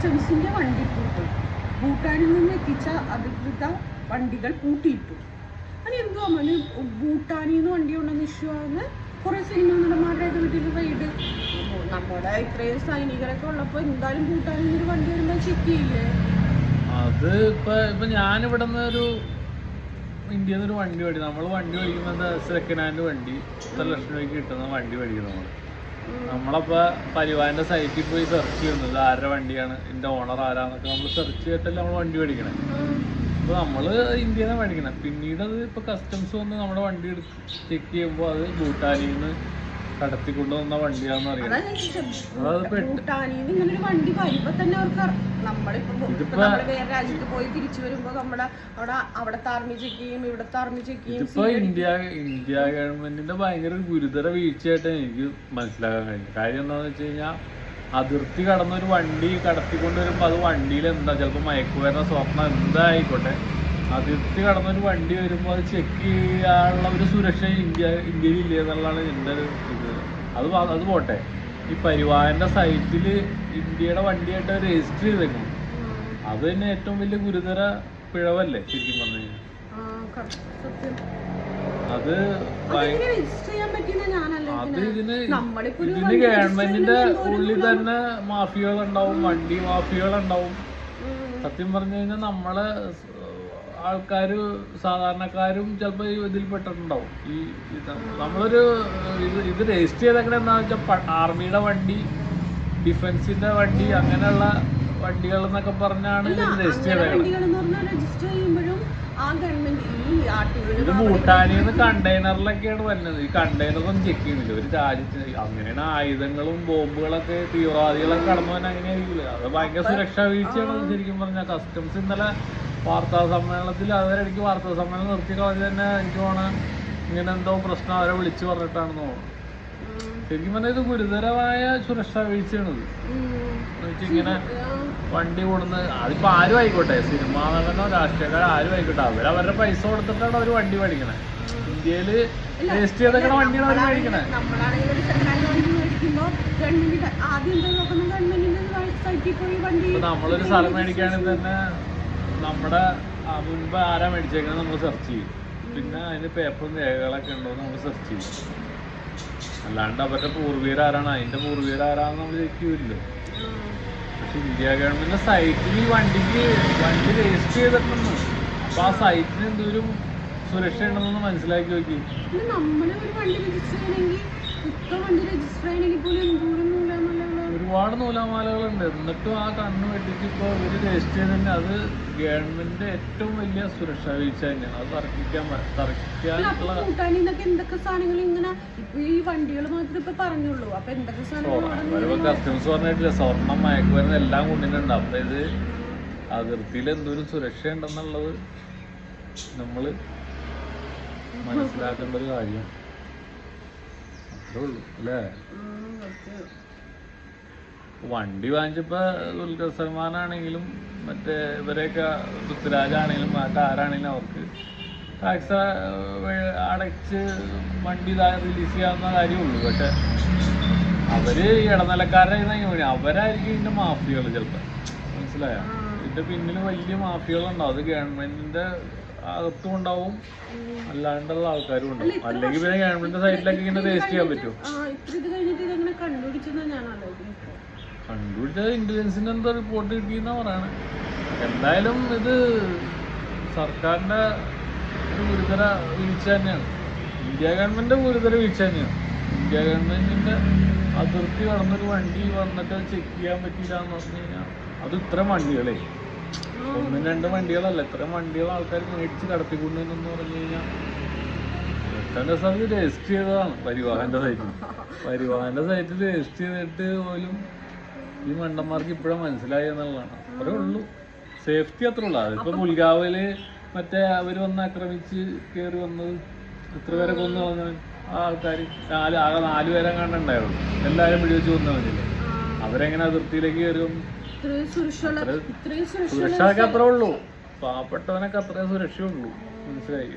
കസ്റ്റംസിന്റെ വണ്ടി പൂട്ടും. ഭൂട്ടാനിൽ നിന്ന് എത്തിച്ച അധികൃത വണ്ടികൾ പൂട്ടിയിട്ടു. അത് എന്തോ അവന് ഭൂട്ടാനിൽ നിന്ന് വണ്ടി ഉണ്ടെന്ന് ഇഷ്യൂ ആകുന്ന കുറെ സിനിമ നടന്മാരുടെ വീട്ടിൽ റൈഡ് നമ്മുടെ ഇത്രയും സൈനികരൊക്കെ ഉള്ളപ്പോൾ എന്തായാലും ഭൂട്ടാനിൽ നിന്ന് ഒരു വണ്ടി വരുമ്പോൾ ചെക്ക് ചെയ്യില്ലേ? അത് ഇപ്പൊ ഇപ്പൊ നിന്ന് ഒരു ഇന്ത്യയിൽ നിന്ന് ഒരു വണ്ടി മേടിക്കും നമ്മൾ വണ്ടി മേടിക്കുന്നത് സെക്കൻഡ് ഹാൻഡ് വണ്ടി ഇത്ര ലക്ഷം രൂപയ്ക്ക് കിട്ടുന്ന വണ്ടി മേടിക്കും നമ്മൾ നമ്മളപ്പോ പരിവാറിന്റെ സൈറ്റിൽ പോയി സെർച്ച് ചെയ്യുന്നത് ആരുടെ വണ്ടിയാണ് ഇതിന്റെ ഓണർ ആരാന്നൊക്കെ നമ്മൾ സെർച്ച് ചെയ്തിട്ടല്ലേ നമ്മൾ വണ്ടി മേടിക്കണേ. അപ്പൊ നമ്മൾ ഇന്ത്യയിൽ മേടിക്കണം. പിന്നീട് അത് ഇപ്പൊ കസ്റ്റംസ് വന്ന് നമ്മുടെ വണ്ടി ചെക്ക് ചെയ്യുമ്പോൾ അത് ഭൂട്ടാനിൽ നിന്ന് കടത്തിക്കൊണ്ട് വന്ന വണ്ടിയാന്ന് അറിയാം ഞാൻ ചോദിച്ചത്. അത് പെട്ട് ഭൂട്ടാനിൽ നിന്ന് ഇങ്ങനെ ഒരു വണ്ടി വരുമ്പോ തന്നെ അവർക്ക് അറി- നമ്മളിപ്പോ ഇപ്പൊ ഇതിപ്പോ- നമ്മൾ വേറെ രാജ്യത്ത് പോയി തിരിച്ചു വരുമ്പോ നമ്മുടെ അവിടെ അവിടത്തെ ആർമി ചെക്ക് ചെയ്യും ഇവിടത്തെ ആർമി ചെക്ക് ചെയ്യും ഇതിപ്പോ ഇന്ത്യ ഇന്ത്യ ഗവൺമെന്റിന്റെ ഭയങ്കര ഗുരുതര വീഴ്ചയായിട്ട് എനിക്ക് മനസ്സിലാക്കാൻ കഴിഞ്ഞു കാര്യം എന്താന്ന് വെച്ച് കഴിഞ്ഞാൽ അതിർത്തി കടന്ന ഒരു വണ്ടി കടത്തിക്കൊണ്ട് വരുമ്പോ അത് വണ്ടിയിൽ എന്താ ചിലപ്പോൾ മയക്കുവരുന്ന സ്വപ്നം എന്തായിക്കോട്ടെ. അതിർത്തി കടന്ന ഒരു വണ്ടി വരുമ്പോൾ അത് ചെക്ക് ചെയ്യാനുള്ള ഒരു സുരക്ഷ ഇന്ത്യ ഇന്ത്യയിൽ ഇല്ല എന്നുള്ളതാണ് എന്റെ ഒരു ഇത്. അത് അത് പോട്ടെ. ഈ പരിവാഹന്റെ സൈറ്റിൽ ഇന്ത്യയുടെ വണ്ടിയായിട്ട് രജിസ്റ്റർ ചെയ്തേക്കും അത് തന്നെ ഏറ്റവും വലിയ ഗുരുതര പിഴവല്ലേ ശരിക്കും പറഞ്ഞു. അത് അത് ഇതിന്. ഇതിന് ഗവൺമെന്റിന്റെ ഉള്ളിൽ തന്നെ മാഫിയകളുണ്ടാവും വണ്ടി മാഫിയകളുണ്ടാവും. സത്യം പറഞ്ഞു കഴിഞ്ഞാൽ നമ്മളെ ആൾക്കാര് സാധാരണക്കാരും ചിലപ്പോൾ ഇതിൽ പെട്ടിട്ടുണ്ടാവും. ഈ നമ്മളൊരു ഇത് ഇത് രജിസ്റ്റർ ചെയ്തേക്കണ എന്താണെന്ന് വെച്ചാൽ ആർമിയുടെ വണ്ടി ഡിഫൻസിന്റെ വണ്ടി അങ്ങനെയുള്ള വണ്ടികൾ എന്നൊക്കെ പറഞ്ഞാണ് ഇത് രജിസ്റ്റർ ആർട്ടിഒയിൽ ഇത് ഭൂട്ടാനിൽ നിന്ന് കണ്ടെയ്നറിലൊക്കെയാണ് വരുന്നത് ഈ കണ്ടെയ്നറൊന്നും ചെക്ക് ചെയ്യുന്നില്ല. ഒരു രാജ്യത്തിന് അങ്ങനെയാണ് ആയുധങ്ങളും ബോംബുകളൊക്കെ തീവ്രവാദികളൊക്കെ കടന്നു പോകാൻ അങ്ങനെയായിരിക്കില്ല? അത് ഭയങ്കര സുരക്ഷാ വീഴ്ചയാണ് ശരിക്കും പറഞ്ഞാൽ. കസ്റ്റംസ് ഇന്നലെ വാർത്താ സമ്മേളനത്തിൽ അവരടിക്ക് വാർത്താ സമ്മേളനം നിർത്തി കളഞ്ഞ് തന്നെ എനിക്ക് തോന്നണം ഇങ്ങനെ എന്തോ പ്രശ്നം അവരെ വിളിച്ചു പറഞ്ഞിട്ടാണെന്ന് തോന്നുന്നു. ശരിക്കും പറഞ്ഞാൽ ഇത് ഗുരുതരമായ സുരക്ഷാ വീഴ്ചയാണിത്. ഇങ്ങനെ വണ്ടി കൊടുന്ന് അതിപ്പോ ആരും ആയിക്കോട്ടെ സിനിമാ നടനോ രാഷ്ട്രീയക്കാരോ ആരും ആയിക്കോട്ടെ അവർ അവരുടെ പൈസ കൊടുത്തിട്ടാണ് അവർ വണ്ടി മേടിക്കണേ. ഇന്ത്യയിൽ രജിസ്റ്റർ ചെയ്തൊക്കെ വണ്ടിയാണ് അവർ മേടിക്കണേ. നമ്മളൊരു സ്ഥലം മേടിക്കുകയാണെങ്കിൽ തന്നെ നമ്മുടെ മുൻപ് ആരാ മേടിച്ചേക്കുന്നത് നമ്മൾ സെർച്ച് ചെയ്യും. പിന്നെ അതിന് പേപ്പറും രേഖകളൊക്കെ ഉണ്ടോ എന്ന് നമ്മൾ സെർച്ച് ചെയ്യും. അല്ലാണ്ട് അവരുടെ പൂർവീകരാരാണ് അതിന്റെ പൂർവീകരാരാന്ന് നമ്മൾ ചോദിക്കൂല്ലോ പക്ഷെ ഇന്ത്യ ഗവൺമെന്റ് സൈറ്റിൽ ഈ വണ്ടിക്ക് വണ്ടി രജിസ്റ്റർ ചെയ്തിട്ടുണ്ട് അപ്പൊ ആ സൈറ്റിന് എന്തോരം സുരക്ഷ ഉണ്ടെന്നൊന്ന് മനസ്സിലാക്കി നോക്കി. നമ്മളൊരു വണ്ടി രജിസ്റ്റർ ചെയ്യണമെങ്കിൽ ഇപ്പൊ വണ്ടി രജിസ്റ്റർ ചെയ്യണമെങ്കിൽ പോലും എന്തോരം ഒരുപാട് നൂലാമാലകളുണ്ട്. എന്നിട്ടും ആ കണ്ണ് വെട്ടിച്ച് ഇപ്പോൾ ഇവർ രജിസ്റ്റർ ചെയ്തതന്നെ അത് ഗവൺമെന്റിന്റെ ഏറ്റവും വലിയ സുരക്ഷാ വീഴ്ച തന്നെയാണ്. അത് തർക്കിക്കാൻ തർക്കിക്കാനുള്ള എന്തൊക്കെ സാധനങ്ങൾ ഇങ്ങനെ ഇപ്പൊ ഈ വണ്ടികൾ മാത്രമേ ഇപ്പൊ പറഞ്ഞുള്ളൂ. അപ്പൊ എന്തൊക്കെ സാധനങ്ങൾ അവിടെ കസ്റ്റംസ് പറഞ്ഞിട്ടില്ല സ്വർണം മയക്കുമരുന്ന് എല്ലാം കൊണ്ടിട്ടുണ്ട് അപ്പൊ ഇത് അതിർത്തിയിൽ എന്തോരം സുരക്ഷ ഉണ്ടെന്നുള്ളത് നമ്മൾ മനസ്സിലാക്കേണ്ട ഒരു കാര്യം. അത്രേ ഉള്ളൂ അല്ലേ. വണ്ടി വാങ്ങിച്ചപ്പോ ദുൽഖർ സൽമാൻ ആണെങ്കിലും മറ്റേ ഇവരെയൊക്കെ പൃഥ്വിരാജ് ആണെങ്കിലും മറ്റേ ആരാണെങ്കിലും അവർക്ക് ടാക്സ് അടച്ച് വണ്ടി റിലീസ് ചെയ്യാവുന്ന കാര്യമുള്ളൂ. പക്ഷേ അവർ എങ്ങനെ അവരായിരിക്കും ഇതിന്റെ മാഫിയകൾ ചിലപ്പോ. മനസ്സിലായോ? ഇതിന്റെ പിന്നിൽ വലിയ മാഫിയകളുണ്ടാവും. അത് ഗവൺമെന്റിന്റെ അകത്തും ഉണ്ടാവും. അല്ലാണ്ടുള്ള ആൾക്കാരും ഉണ്ടാവും. അല്ലെങ്കിൽ പിന്നെ ഗവൺമെന്റിന്റെ സൈഡിലൊക്കെ ഇങ്ങനെ വേസ്റ്റ് ചെയ്യാൻ പറ്റും ആ ഇന്റലിജൻസിന്റെ എന്തോ റിപ്പോർട്ട് കിട്ടിയെന്നാ പറയണേ. എന്തായാലും ഇത് സർക്കാരിന്റെ ഒരു ഗുരുതര വീഴ്ച തന്നെയാണ്. ഇന്ത്യ ഗവൺമെന്റ് ഗുരുതര വീഴ്ച തന്നെയാണ്. ഇന്ത്യ ഗവൺമെന്റിന്റെ അതിർത്തി കടന്നൊരു വണ്ടി വന്നിട്ട് ചെക്ക് ചെയ്യാൻ പറ്റിയില്ല എന്ന് പറഞ്ഞു കഴിഞ്ഞാൽ അത് ഇത്ര വണ്ടികളെ. ഒന്നും രണ്ടും വണ്ടികളല്ല ഇത്രയും വണ്ടികൾ ആൾക്കാർ മേടിച്ച് കടത്തിക്കൊണ്ടുവന്നെന്ന് പറഞ്ഞു കഴിഞ്ഞാൽ എത്തേണ്ട സ്ഥലത്ത് രജിസ്റ്റർ ചെയ്തതാണ്. പരിവാഹന്റെ സൈറ്റിൽ പരിവാഹന്റെ സൈറ്റിൽ രജിസ്റ്റർ ചെയ്തിട്ട് പോലും ഈ മണ്ടന്മാർക്ക് ഇപ്പോഴും മനസ്സിലായി എന്നുള്ളതാണ്. അത്രേ ഉള്ളൂ. സേഫ്റ്റി അത്രേ ഉള്ളൂ. അതിപ്പോ മുൽഗാവിൽ മറ്റേ അവർ വന്ന് ആക്രമിച്ച് കയറി വന്നത് എത്ര പേരെ കൊന്നു കളഞ്ഞവൻ ആ ആൾക്കാർ നാല് ആകെ നാല് പേരെ കണ്ടുണ്ടായിരുന്നു എല്ലാവരും പിടിവെച്ച് കൊന്നവനില്ലേ അവരെങ്ങനെ അതിർത്തിയിലേക്ക് കയറി സുരക്ഷ അത്രേ ഉള്ളൂ. പാവപ്പെട്ടവനൊക്കെ അത്രേ സുരക്ഷയുള്ളൂ. മനസ്സിലായി?